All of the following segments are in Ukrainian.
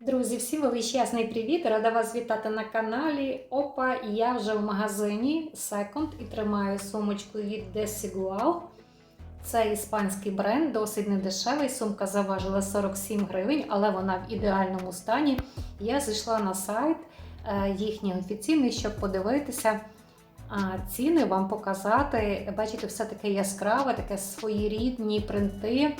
Друзі, всім величезний привіт! Рада вас вітати на каналі. Опа, я вже в магазині Second і тримаю сумочку від Desigual. Це іспанський бренд, досить недешевий. Сумка заважила 47 гривень, але вона в ідеальному стані. Я зайшла на сайт е, їхній офіційний, щоб подивитися. Ціни вам показати. Бачите, все таке яскраве, таке своєрідні принти.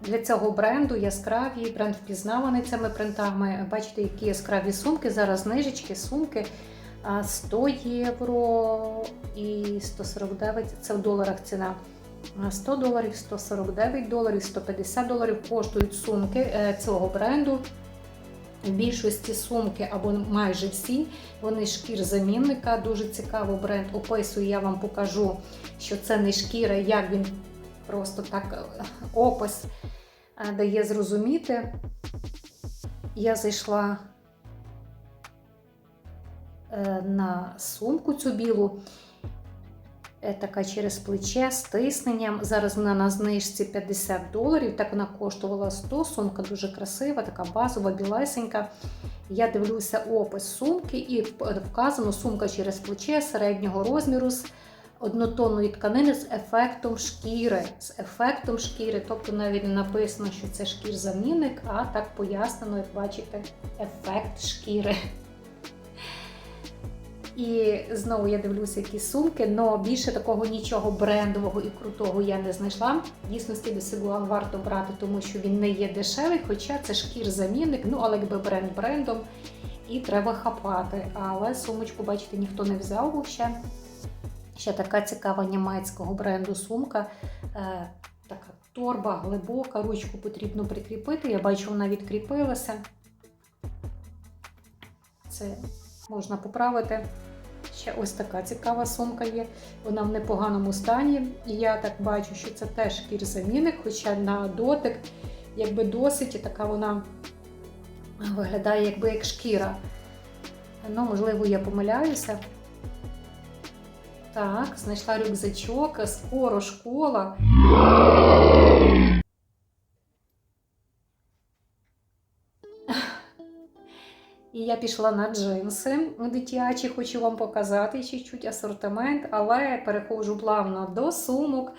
Для цього бренду яскраві, бренд впізнаваний цими принтами. Бачите, які яскраві сумки. Зараз знижечки, сумки 100 євро і 149 це в доларах ціна. 100 доларів, 149 доларів, 150 доларів коштують сумки е, цього бренду. В більшості сумки або майже всі, вони шкір замінника. Дуже цікаво бренд описує. Я вам покажу, що це не шкіра, як він просто так е, опис е, дає зрозуміти. Я зайшла е, на сумку цю білу, така через плече з тисненням. Зараз вона на знижці 50 доларів, так вона коштувала 100, сумка дуже красива, така базова, білесенька. Я дивлюся опис сумки і вказано сумка через плече середнього розміру з однотонної тканини з ефектом шкіри. З ефектом шкіри, тобто навіть не написано, що це шкір-замінник, а так пояснено, як бачите, ефект шкіри. І знову я дивлюся, які сумки, але більше такого нічого брендового і крутого я не знайшла. Дійсності Desigual варто брати, тому що він не є дешевий, хоча це шкір-замінник, ну але якби бренд брендом і треба хапати. Але сумочку, бачите, ніхто не взяв ще. Ще така цікава німецького бренду сумка. Е, така торба глибока, ручку потрібно прикріпити. Я бачу, вона відкріпилася. Це можна поправити. Ще ось така цікава сумка є. Вона в непоганому стані. І я так бачу, що це теж шкір-замінник, хоча на дотик, якби досить, така вона виглядає якби як шкіра. Ну, можливо, я помиляюся. Так, знайшла рюкзачок, скоро школа. І я пішла на джинси дитячі, хочу вам показати чуть-чуть асортимент, але переходжу плавно до сумок,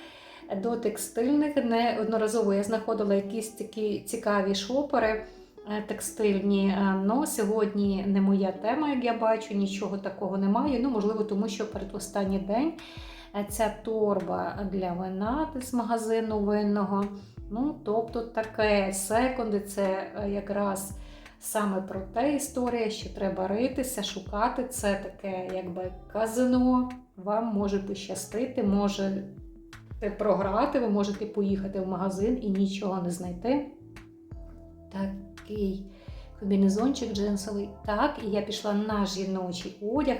до текстильних. Неодноразово я знаходила якісь такі цікаві шопери. Е, текстильні. Е, но сьогодні не моя тема, як я бачу, нічого такого немає. Ну, можливо, тому що передостанній день е, ця торба для вина з магазину винного. Ну, тобто таке секунди, це якраз саме про те історія, що треба ритися, шукати. Це таке, якби казино. Вам може пощастити, може програти, ви можете поїхати в магазин і нічого не знайти. Так такий комбінезончик джинсовий. Так, і я пішла на жіночий одяг.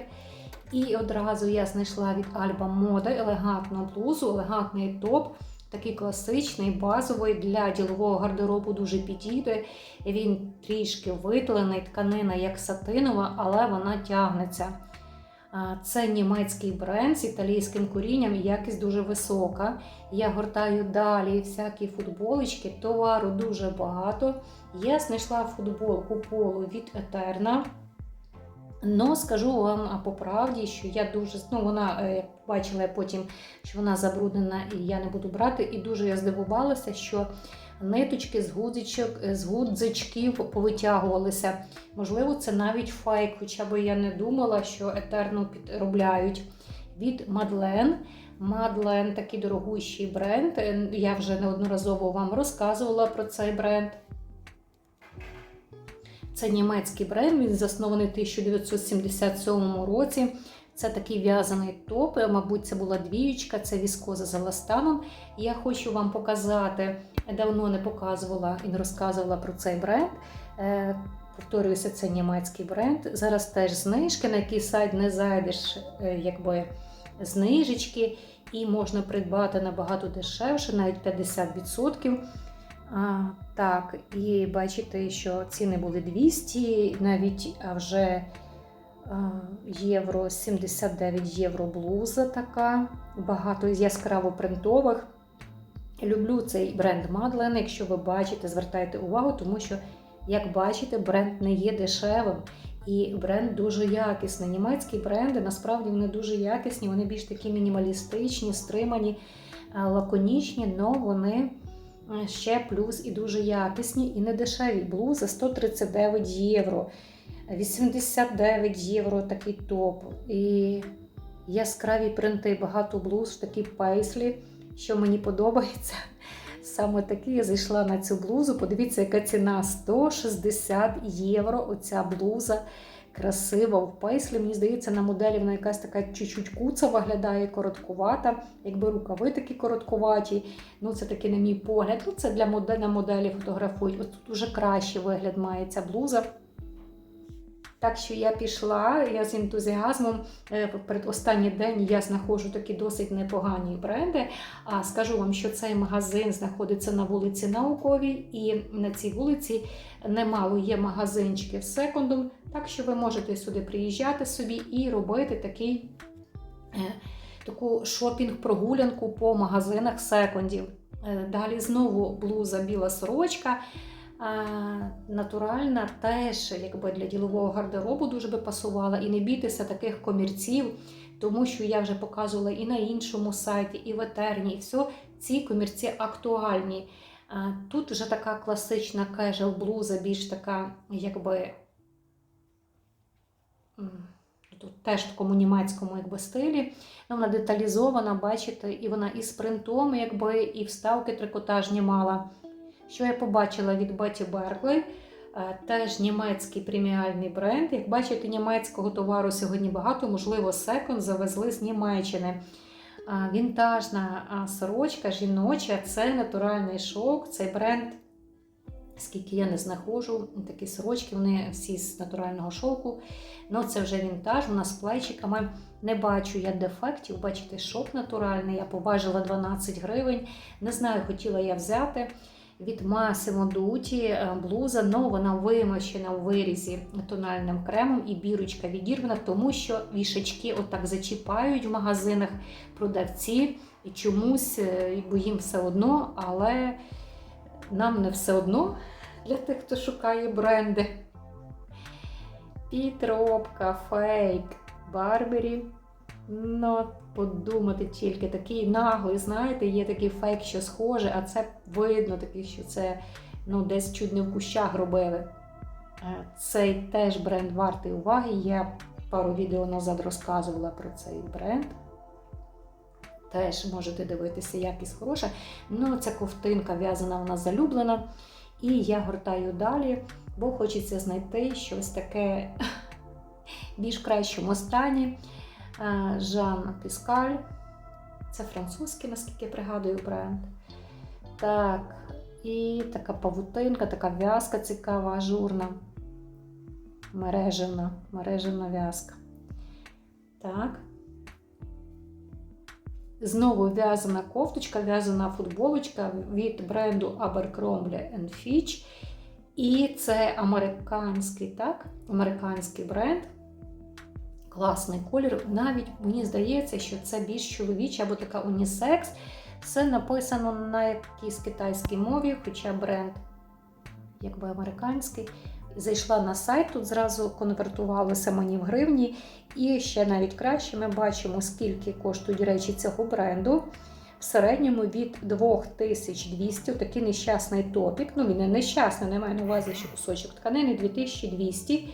І одразу я знайшла від Альба Мода елегантну блузу, елегантний топ, такий класичний, базовий для ділового гардеробу дуже підійде. Він трішки витлений, тканина як сатинова, але вона тягнеться. Це німецький бренд з італійським корінням, якість дуже висока. Я гортаю далі всякі футболочки, товару дуже багато. Я знайшла футболку полу від Етерна. Но скажу вам по правді, що я дуже ну вона, е, бачила потім, що вона забруднена і я не буду брати. І дуже я здивувалася, що ниточки з гудзичок, з гудзичків повитягувалися. Можливо, це навіть фейк, хоча б я не думала, що етерну підробляють від Мадлен. Мадлен такий дорогущий бренд. Я вже неодноразово вам розказувала про цей бренд. Це німецький бренд, він заснований в 1977 році. Це такий в'язаний топ, мабуть, це була двіючка, це віскоза за ластаном. Я хочу вам показати, давно не показувала і не розказувала про цей бренд. Е, повторююся, це німецький бренд. Зараз теж знижки, на який сайт не зайдеш, е, якби знижечки, і можна придбати набагато дешевше, навіть 50%. А, Так, і бачите, що ціни були 200, навіть а вже а, євро 79 євро блуза така, багато яскраво принтових. Люблю цей бренд Мадлен. Якщо ви бачите, звертайте увагу, тому що Як бачите, бренд не є дешевим. І бренд дуже якісний. Німецькі бренди насправді вони дуже якісні, вони більш такі мінімалістичні, стримані, е, лаконічні, але вони е, ще плюс і дуже якісні, і не дешеві. Блуза 139 євро, 89 євро такий топ. І яскраві принти, багато блуз, такі пейслі, що мені подобається. Саме таки я зайшла на цю блузу. Подивіться, яка ціна 160 євро. Оця блуза красива в пейслі. Мені здається, на моделі вона якась така чуть-чуть куца виглядає, короткувата. Якби рукави такі короткуваті. Ну, це таки, на мій погляд. Ну, це для моделі, на моделі фотографують. От тут уже кращий вигляд має ця блуза. Так що я пішла, я з ентузіазмом е, перед останній день я знаходжу такі досить непогані бренди. А скажу вам, що цей магазин знаходиться на вулиці Науковій, і на цій вулиці немало є магазинчиків з секондом. Так що ви можете сюди приїжджати собі і робити такий, е, таку шопінг-прогулянку по магазинах секондів. Е, Далі знову блуза біла сорочка. Натуральна теж якби для ділового гардеробу дуже би пасувала. І не бійтеся таких комірців, тому що я вже показувала і на іншому сайті, і в етерні, і все. Ці комірці актуальні. Тут вже така класична кежел блуза, більш така, якби. Тут теж в такому німецькому якби, стилі. Ну, вона деталізована, бачите, і вона і з принтом, якби, і вставки трикотажні мала. Що я побачила від Betty Berkeley, е, теж німецький преміальний бренд. Як бачите, німецького товару сьогодні багато, можливо, секонд завезли з Німеччини. Е, Вінтажна сорочка жіноча це натуральний шовк. Цей бренд, скільки я не знаходжу, такі сорочки, вони всі з натурального шовку. Ну, це вже вінтаж, вона з плечиками. Не бачу я дефектів. Бачите, шовк натуральний. Я побачила 12 гривень. Не знаю, хотіла я взяти від Massimo Dutti е, блуза, але вона вимощена в вирізі тональним кремом і бірочка відірвана, тому що вішачки отак зачіпають в магазинах продавці і чомусь, е, бо їм все одно, але нам не все одно для тих, хто шукає бренди. Підробка, фейк, Барбері. Ну, подумати тільки такий наглий, знаєте, є такий фейк, що схоже, а це видно, такий, що це ну, десь чуть не в кущах робили. Е, Цей теж бренд вартий уваги. Я пару відео назад розказувала про цей бренд. Теж можете дивитися, якість хороша. Ну, ця ковтинка в'язана, вона залюблена. І я гортаю далі, бо хочеться знайти щось таке більш кращому стані. Е, Жан Піскаль. Це французький, наскільки я пригадую бренд. Так, і така павутинка, така в'язка цікава, ажурна. Мережена, мережена в'язка. Так. Знову в'язана кофточка, в'язана футболочка від бренду Abercrombie Fitch. І це американський, так? Американський бренд. Класний колір. Навіть мені здається, що це більш чоловіча або така унісекс. Це написано на якійсь китайській мові, хоча бренд, якби американський. Зайшла на сайт, тут зразу конвертувалося мені в гривні. І ще навіть краще ми бачимо, скільки коштують речі цього бренду. В середньому від 2200 такий нещасний топік. Ну, він не нещасний, не маю на увазі, що кусочок тканини 2200.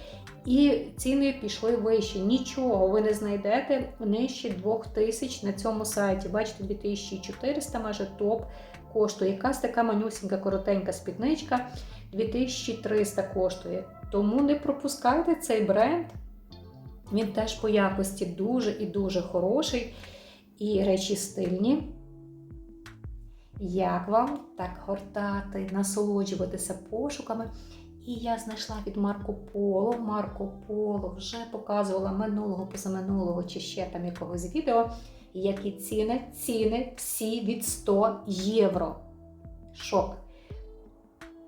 І ціни пішли вище. Нічого ви не знайдете нижче 2000 на цьому сайті. Бачите, 2400 майже топ коштує. Якась така манюсінька коротенька спідничка 2300 коштує. Тому не пропускайте цей бренд. Він теж по якості дуже і дуже хороший. І речі стильні. Як вам так гортати, насолоджуватися пошуками? І я знайшла від Марко Поло. Марко Поло вже показувала минулого, позаминулого чи ще там якогось відео. Які ціни? Ціни всі від 100 євро. Шок.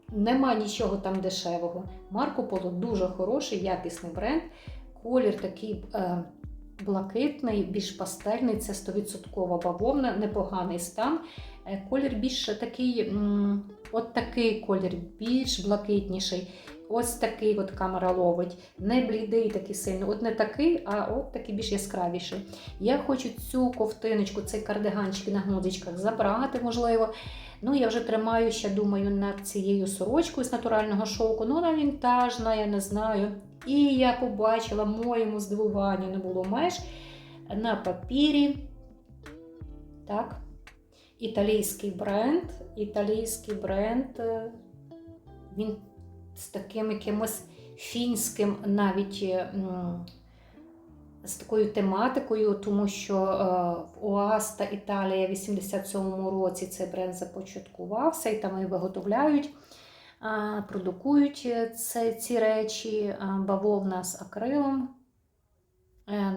Нема нічого там дешевого. Марко Поло дуже хороший, якісний бренд. Колір такий е, блакитний, більш пастельний, це 100% бавовна, непоганий стан. Е, Колір більш такий, от такий колір, більш блакитніший. ось такий от камера ловить. Не блідий такий сильно, от не такий, а от такий більш яскравіший. Я хочу цю ковтиночку, цей кардиганчик на гнозичках забрати, можливо. Ну, я вже тримаю ще, думаю, над цією сорочкою з натурального шовку. Ну, вона вінтажна, я не знаю. І я побачила моєму здивуванню, не було меж на папірі. Так. Італійський бренд. Італійський бренд. е, Він з таким якимось фінським навіть е, з такою тематикою, тому що е, ОАС та Італія в 87-му році цей бренд започаткувався, і там і виготовляють, продукують ці речі, бавовна з акрилом.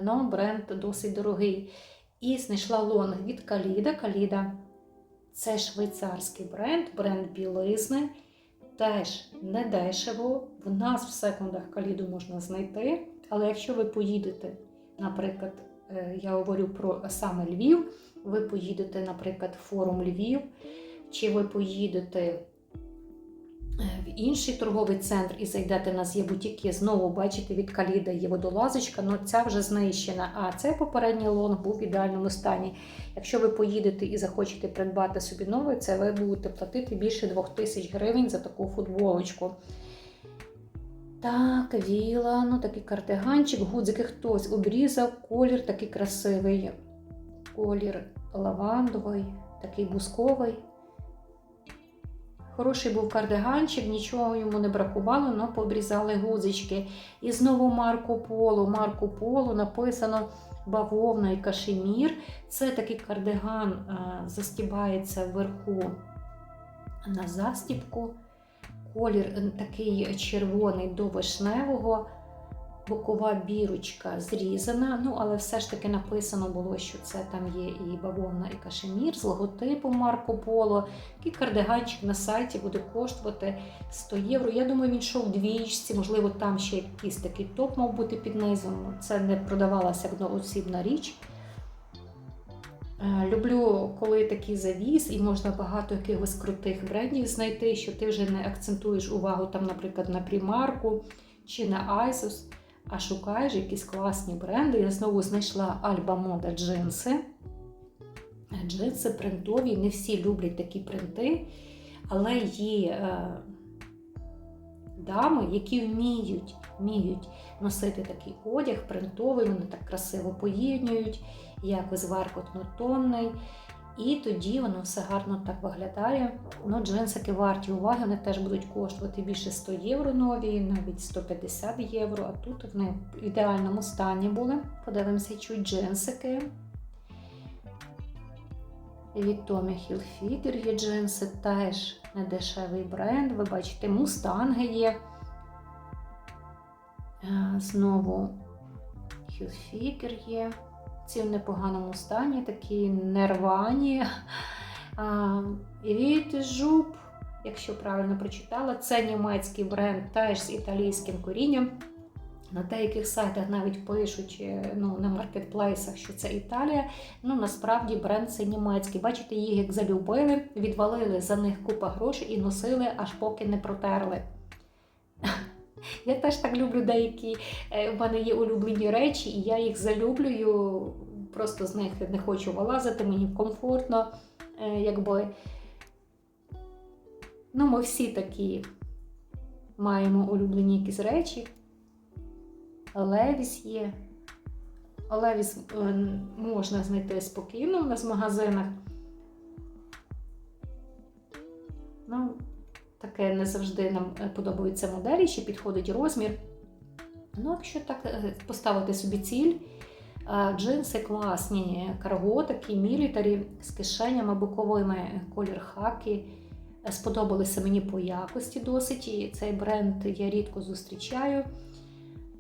Но бренд досить дорогий. І знайшла лонг від Каліда. Каліда це швейцарський бренд, бренд білизни. Теж не дешево. В нас в секундах Каліду можна знайти. Але якщо ви поїдете, наприклад, е, я говорю про саме Львів, ви поїдете, наприклад, в форум Львів, чи ви поїдете інший торговий центр і зайдете, у нас є бутіки, знову бачите, від Каліда є водолазочка, але ця вже знищена. А цей попередній лонг був в ідеальному стані. Якщо ви поїдете і захочете придбати собі новий, це ви будете платити більше 2000 гривень за таку футболочку. Так, віла, ну такий кардиганчик, гудзики хтось обрізав, колір такий красивий. Колір лавандовий, такий бусковий. Хороший був кардиганчик, нічого йому не бракувало, але пообрізали гузички. І знову Марко Поло. Марко Поло написано бавовна і кашемір. Це такий кардиган а, застібається вверху на застібку. Колір е, такий червоний до вишневого, бокова бірочка зрізана. Ну, але все ж таки написано було, що це там є і бавовна, і кашемір з логотипом Марко Поло. Такий кардиганчик на сайті буде коштувати 100 євро. Я думаю, він йшов в двічці, можливо, там ще якийсь такий топ мав бути під низом. Це не продавалася одноосібна річ. Е, Люблю, коли такий завіс, і можна багато якихось крутих брендів знайти, що ти вже не акцентуєш увагу, там, наприклад, на Primark чи на Isus, а шукаєш якісь класні бренди. Я знову знайшла Alba Moda джинси. Джинси принтові, не всі люблять такі принти, але є е, дами, які вміють, вміють носити такий одяг принтовий, вони так красиво поєднують якось варкотно-тонний. І тоді воно все гарно так виглядає. Ну, джинсики варті уваги, вони теж будуть коштувати більше 100 євро нові, навіть 150 євро. А тут вони в ідеальному стані були. Подивимося, чуть джинсики. Від Tommy Hilfiger є джинси, теж недешевий бренд. Ви бачите, мустанги є. Е, Знову Hilfiger є. Ці в непоганому стані, такі нервані. Від жуп, якщо правильно прочитала, це німецький бренд теж з італійським корінням. На деяких сайтах навіть пишуть е, ну, на маркетплейсах, що це Італія. Ну насправді бренд це німецький. Бачите, їх як залюбили, відвалили за них купа грошей і носили, аж поки не протерли. Я теж так люблю деякі. е, У мене є улюблені речі, і я їх залюблюю. Просто з них не хочу вилазити, мені комфортно. е, Якби. Ну, ми всі такі маємо улюблені якісь речі. Левіс є. Левіс е, можна знайти спокійно в нас в магазинах. Таке не завжди нам е, подобаються моделі, ще підходить розмір. Ну, якщо так е, поставити собі ціль, е, джинси класні, карго, такі мілітарі з кишенями боковими, колір хакі. Е, Сподобалися мені по якості досить. І цей бренд я рідко зустрічаю.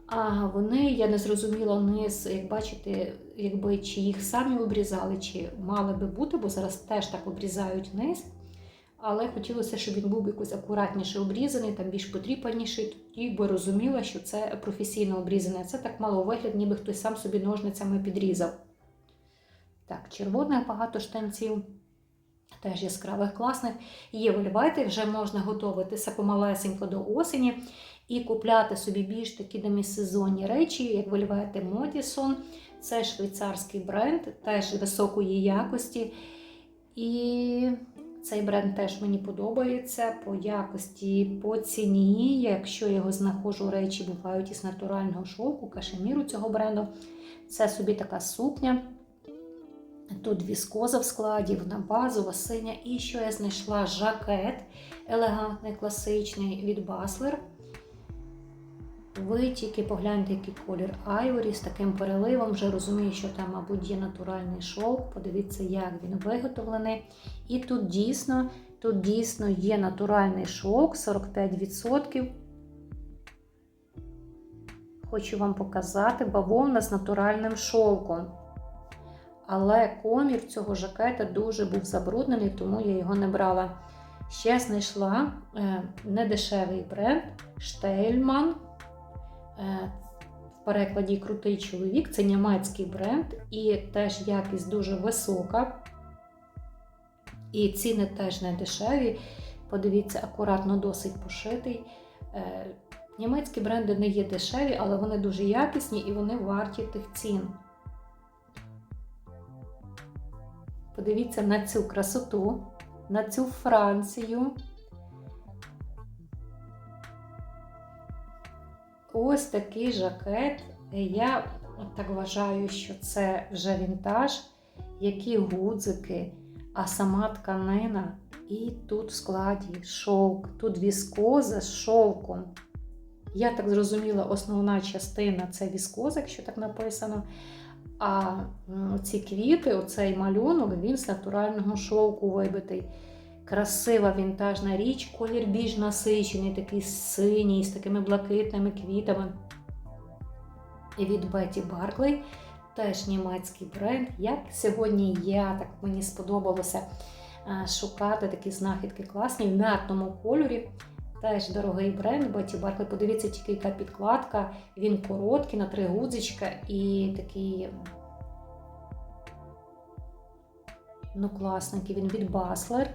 А вони, я не зрозуміла низ, як бачите, якби чи їх самі обрізали, чи мали би бути, бо зараз теж так обрізають низ. Але хотілося, щоб він був якось акуратніше обрізаний, там більш потріпаніший, тоді би розуміла, що це професійно обрізане. Це так мало вигляд, ніби хтось сам собі ножницями підрізав. Так, червоних багато штанців. теж яскравих, класних. Є вольвети, вже можна готуватися помалесенько до осені і купляти собі більш такі демісезонні речі, як вольвети Модісон. Це швейцарський бренд, теж високої якості. І цей бренд теж мені подобається по якості, по ціні. Якщо я його знаходжу, речі бувають із натурального шовку, кашеміру цього бренду. Це собі така сукня. Тут віскоза в складі, вона базова, синя. І що я знайшла жакет елегантний, класичний від Баслер. Ви тільки погляньте, який колір айворі з таким переливом. Вже розумію, що там, мабуть, є натуральний шовк. Подивіться, як він виготовлений. І тут дійсно, тут дійсно є натуральний шовк 45%. Хочу вам показати бавовна з натуральним шовком. Але комір цього жакета дуже був забруднений, тому я його не брала. Ще знайшла е, недешевий бренд Штейльман. Е, в перекладі Крутий чоловік це німецький бренд, і теж якість дуже висока. І ціни теж не дешеві. Подивіться, акуратно досить пошитий. Е, Німецькі бренди не є дешеві, але вони дуже якісні і вони варті тих цін. Подивіться на цю красоту, на цю Францію. Ось такий жакет. Я так вважаю, що це вже вінтаж, які гудзики, а сама тканина. І тут в складі шовк, тут віскоза з шовком. Я так зрозуміла, основна частина це віскоза, якщо так написано. А ці квіти, оцей малюнок, він з натурального шовку вибитий. Красива вінтажна річ, колір більш насичений, такий синій, з такими блакитними квітами. І від Беті Барклey, теж німецький бренд. Як сьогодні я, так мені сподобалося шукати такі знахідки класні в м'ятному кольорі. Теж дорогий бренд Беті Барклey. Подивіться, тільки яка підкладка. Він короткий, на три гудзичка і такий. Ну, класненький, він від Баслер.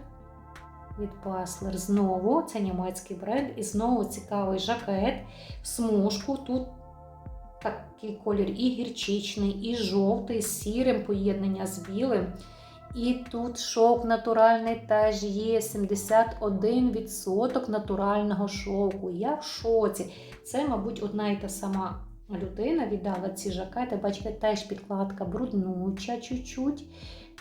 Від Баслер знову, це німецький бренд. І знову цікавий жакет в смужку. Тут такий колір і гірчичний, і жовтий, з сірим поєднання з білим. І тут шовк натуральний теж є 71% натурального шовку. Я в шоці. Це, мабуть, одна і та сама людина віддала ці жакети. Бачите, теж підкладка бруднуча чуть-чуть.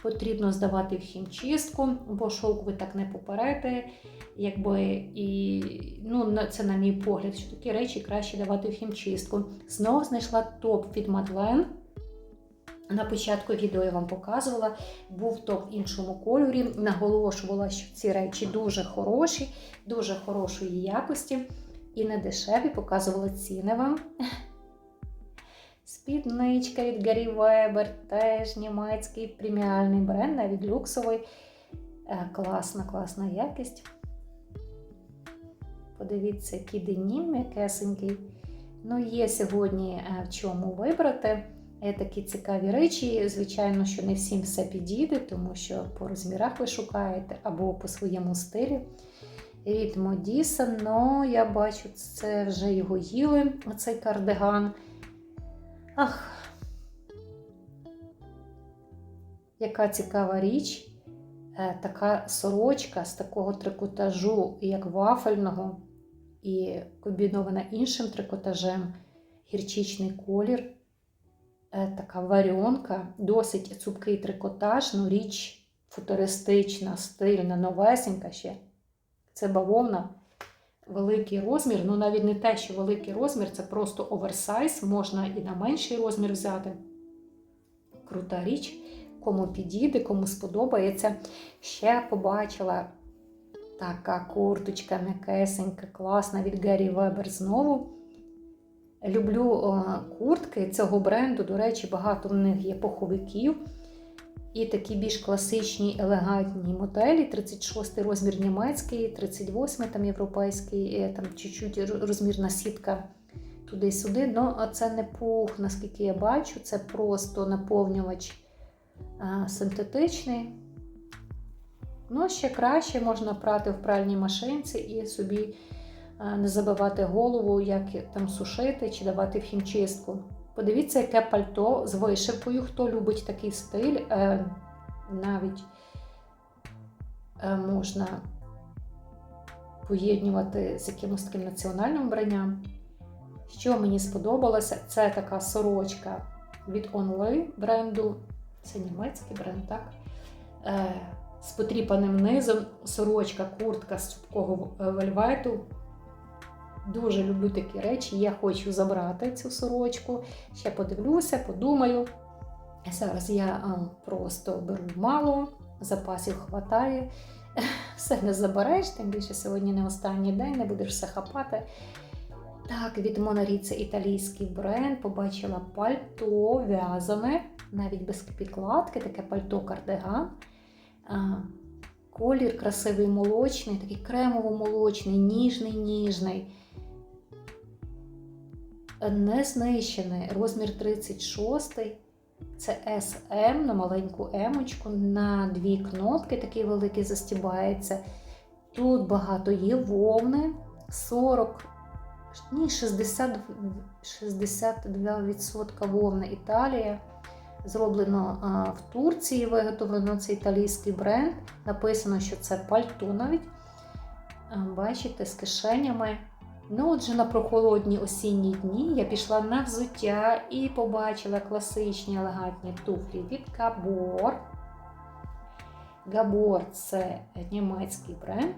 Потрібно здавати в хімчистку, бо шовк ви так не поперете. Якби, і, ну, Це, на мій погляд, що такі речі краще давати в хімчистку. Знову знайшла топ від Мадлен. На початку відео я вам показувала, був топ в іншому кольорі. Наголошувала, що ці речі дуже хороші, дуже хорошої якості і не дешеві. Показувала ціни вам. Спідничка від Гаррі Вебер, теж німецький преміальний бренд, навіть люксовий. Е, класна, класна якість. Подивіться, який денім м'якесенький. Ну, є сьогодні е, в чому вибрати. Є такі цікаві речі. Звичайно, що не всім все підійде, тому що по розмірах ви шукаєте або по своєму стилі. Від Модіса, але я бачу, це вже його їли, оцей кардиган. Ах, яка цікава річ, е, така сорочка з такого трикотажу, як вафельного, і комбінована іншим трикотажем, гірчичний колір, е, така варіонка, досить цупкий трикотаж, ну річ футуристична, стильна, новесенька ще. Це бавовна великий розмір, ну навіть не те, що великий розмір, це просто оверсайз, можна і на менший розмір взяти. Крута річ, кому підійде, кому сподобається. Ще побачила така курточка м'якесенька, класна від Гаррі Вебер знову. Люблю о, куртки цього бренду, до речі, багато в них є пуховиків. І такі більш класичні, елегантні моделі. 36 розмір німецький, 38 там європейський, там чуть-чуть розмірна сітка туди-сюди. Ну, а це не пух, наскільки я бачу, це просто наповнювач а, синтетичний. Ну, ще краще можна прати в пральній машинці і собі е, не забивати голову, як там сушити чи давати в хімчистку. Подивіться, яке пальто з вишивкою. Хто любить такий стиль, е, навіть е, можна поєднувати з якимось таким національним вбранням. Що мені сподобалося, це така сорочка від Only бренду. Це німецький бренд, так? Е, з потріпаним низом, сорочка, куртка з цупкого вельвету. Дуже люблю такі речі. Я хочу забрати цю сорочку. Ще подивлюся, подумаю. Зараз я просто беру мало, запасів хватає. Все не забереш, тим більше сьогодні не останній день, не будеш все хапати. Так, від Монарі це італійський бренд. Побачила пальто в'язане, навіть без підкладки, таке пальто кардиган. Колір красивий молочний, такий кремово-молочний, ніжний, ніжний. Не знищений. Розмір 36. Це SM на маленьку емочку, на дві кнопки, такий великий застібається. Тут багато є вовни, 40, ні, 60, 62% вовни Італія. Зроблено а, в Турції, виготовлено це італійський бренд. Написано, що це пальто навіть. Бачите, з кишенями. Ну, отже, на прохолодні осінні дні я пішла на взуття і побачила класичні елегантні туфлі від Gabor. Gabor – це німецький бренд.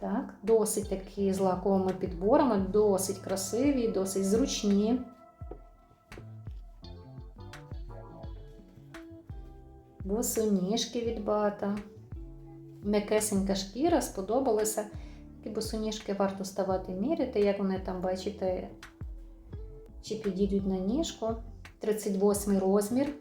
Так, досить такі з лаковими підборами, досить красиві, досить зручні. Босоніжки від бата. М'якесенька шкіра сподобалася. Такі босоніжки варто ставати міряти, як вони там, бачите, чи підійдуть на ніжку. 38 розмір.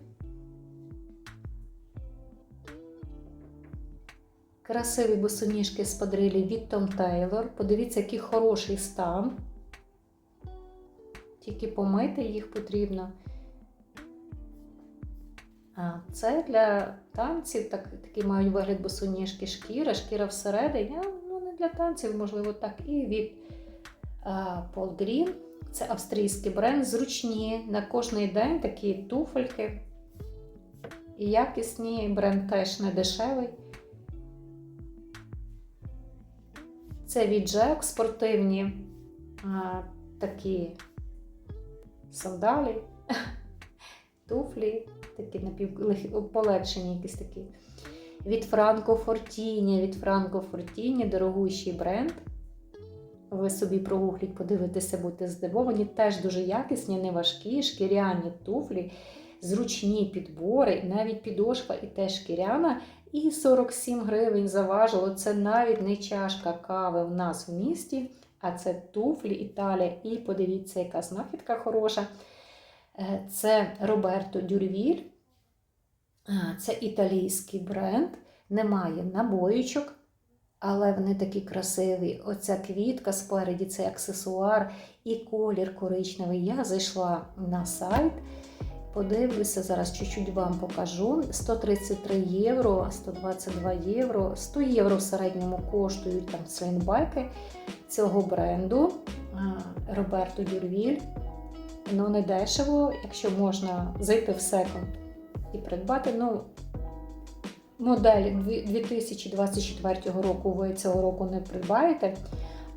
Красиві босоніжки з падрилі від Tom Taylor. Подивіться, який хороший стан. Тільки помити їх потрібно. Це для танців, так, такі мають вигляд босоніжки шкіра, шкіра всередині. Ну, не для танців, можливо, так. І від Paul Green. Це австрійський бренд, зручні на кожний день такі туфельки. І якісні, бренд теж не дешевий. Це від Jack спортивні а, такі сандалі, туфлі, такі напівполегшені якісь такі. Від Франко Фортіні, від Франко Фортіні, дорогущий бренд. Ви собі прогугліть, подивитеся, будете здивовані. Теж дуже якісні, не важкі, шкіряні туфлі, зручні підбори, навіть підошва і теж шкіряна. І 47 гривень заважило. Це навіть не чашка кави в нас в місті, а це туфлі Італія. І подивіться, яка знахідка хороша. Е, Це Роберто Дюрвіль. Це італійський бренд. Немає набоїчок, але вони такі красиві. Оця квітка спереді, це аксесуар і колір коричневий. Я зайшла на сайт. Подивлюся, зараз чуть-чуть вам покажу. 133 євро, 122 євро, 100 євро в середньому коштують там слінбайки цього бренду Роберто Дюрвіль. Ну, не дешево, якщо можна зайти в секонд і придбати. Ну, модель 2024 року ви цього року не придбаєте,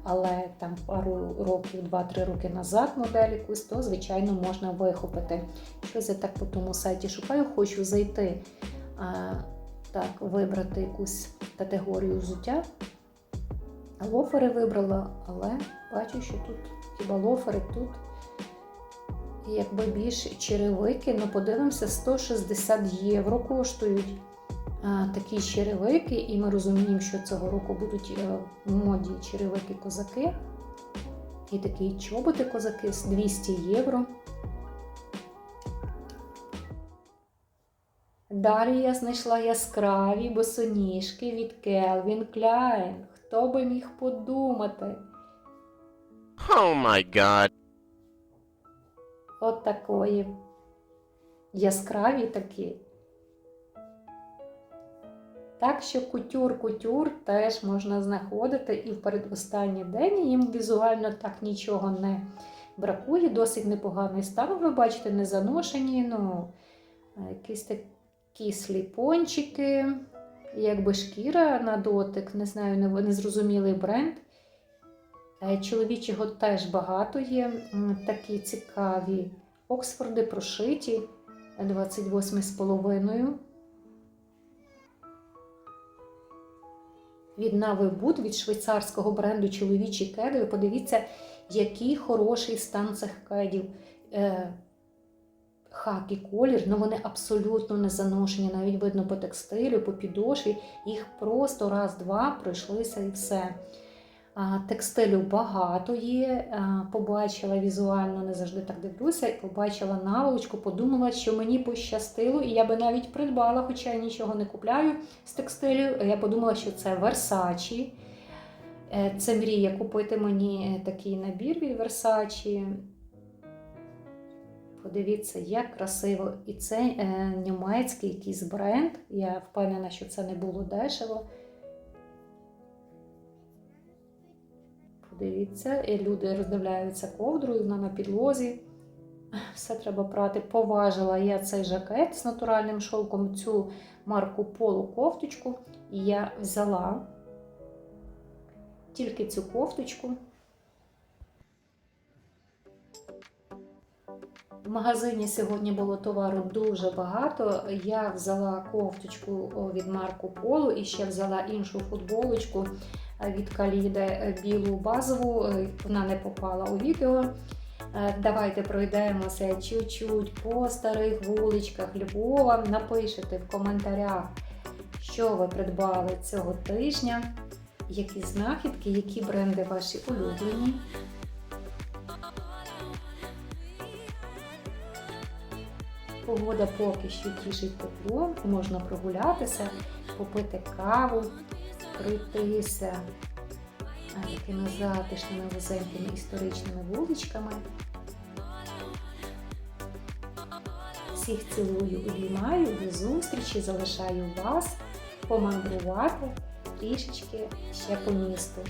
але там пару років, 2-3 роки назад модель якусь, то, звичайно, можна вихопити. Щось я так по тому сайті шукаю, хочу зайти, а, так, вибрати якусь категорію взуття. Лофери вибрала, але бачу, що тут хіба лофери тут. Якби більш черевики, ну подивимося, 160 євро коштують такі черевики, і ми розуміємо, що цього року будуть е, в моді черевики-козаки. І такі чоботи козаки з 200 євро. Далі я знайшла яскраві босоніжки від Calvin Klein. Хто би міг подумати? Oh my god. От такої. Яскраві такі. Так що кутюр-кутюр теж можна знаходити і в передостанній день їм візуально так нічого не бракує. Досить непоганий стан. Ви бачите, не заношені, ну, якісь такі сліпончики, якби шкіра на дотик, не знаю, незрозумілий бренд. Е, Чоловічого теж багато є. Такі цікаві Оксфорди прошиті 28,5. Від Нави Бут, від швейцарського бренду чоловічі кеди. Подивіться, який хороший стан цих кедів. Е, хакі колір, але вони абсолютно не заношені. Навіть видно по текстилю, по підошві. Їх просто раз-два пройшлися і все. Текстилю багато є. Побачила візуально, не завжди так дивлюся, побачила наволочку, подумала, що мені пощастило, і я би навіть придбала, хоча я нічого не купляю з текстилю. Я подумала, що це. Е, Це мрія купити мені такий набір від Versace. Подивіться, як красиво. І це е, німецький якийсь бренд. Я впевнена, що це не було дешево. Подивіться, і люди роздивляються ковдрою, вона на підлозі. Все треба прати. Поважила я цей жакет з натуральним шовком, цю марку полу кофточку. І я взяла тільки цю кофточку. В магазині сьогодні було товару дуже багато. Я взяла кофточку від Марко Поло і ще взяла іншу футболочку від Каліде е, білу базову. е, Вона не попала у відео. Е, Давайте пройдемося чуть-чуть по старих вуличках Львова. Напишете в коментарях, що ви придбали цього тижня, які знахідки, які бренди ваші улюблені. Погода поки що тішить тепло, можна прогулятися, попити каву, пройтися такими затишними вузенькими історичними вуличками. Всіх цілую, обіймаю, до зустрічі, залишаю вас помандрувати трішечки ще по місту.